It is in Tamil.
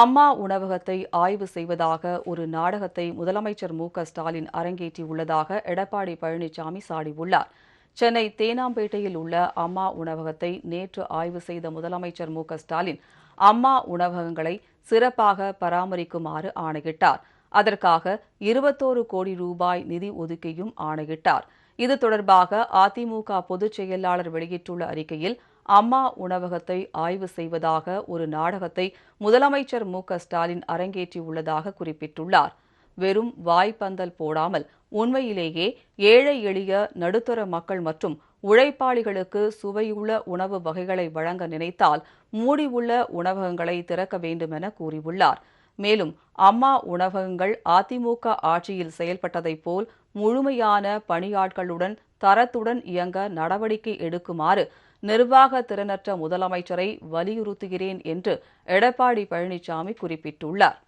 அம்மா உணவகத்தை ஆய்வு செய்வதாக ஒரு நாடகத்தை முதலமைச்சர் மு க ஸ்டாலின் அரங்கேற்றியுள்ளதாக எடப்பாடி பழனிசாமி சாடியுள்ளார். சென்னை தேனாம்பேட்டையில் உள்ள அம்மா உணவகத்தை நேற்று ஆய்வு செய்த முதலமைச்சர் மு க ஸ்டாலின் அம்மா உணவகங்களை சிறப்பாக பராமரிக்குமாறு ஆணையிட்டார். அதற்காக இருபத்தோரு கோடி ரூபாய் நிதி ஒதுக்கியும் ஆணையிட்டார். இது தொடர்பாக அதிமுக பொதுச் செயலாளர் வெளியிட்டுள்ள அறிக்கையில் அம்மா உணவகத்தை ஆய்வு செய்வதாக ஒரு நாடகத்தை முதலமைச்சர் மு ஸ்டாலின் அரங்கேற்றியுள்ளதாக குறிப்பிட்டுள்ளார். வெறும் வாய்ப்பந்தல் போடாமல் உண்மையிலேயே ஏழை எளிய நடுத்தர மக்கள் மற்றும் உழைப்பாளிகளுக்கு சுவையுள்ள உணவு வகைகளை வழங்க நினைத்தால் மூடியுள்ள உணவகங்களை திறக்க வேண்டுமென கூறியுள்ளார். மேலும் அம்மா உணவகங்கள் அதிமுக ஆட்சியில் செயல்பட்டதைப் போல் முழுமையான பணியாட்களுடன் தரத்துடன் இயங்க நடவடிக்கை எடுக்குமாறு நிர்வாக திறனற்ற முதலமைச்சரை வலியுறுத்துகிறேன் என்று எடப்பாடி பழனிசாமி குறிப்பிட்டுள்ளார்.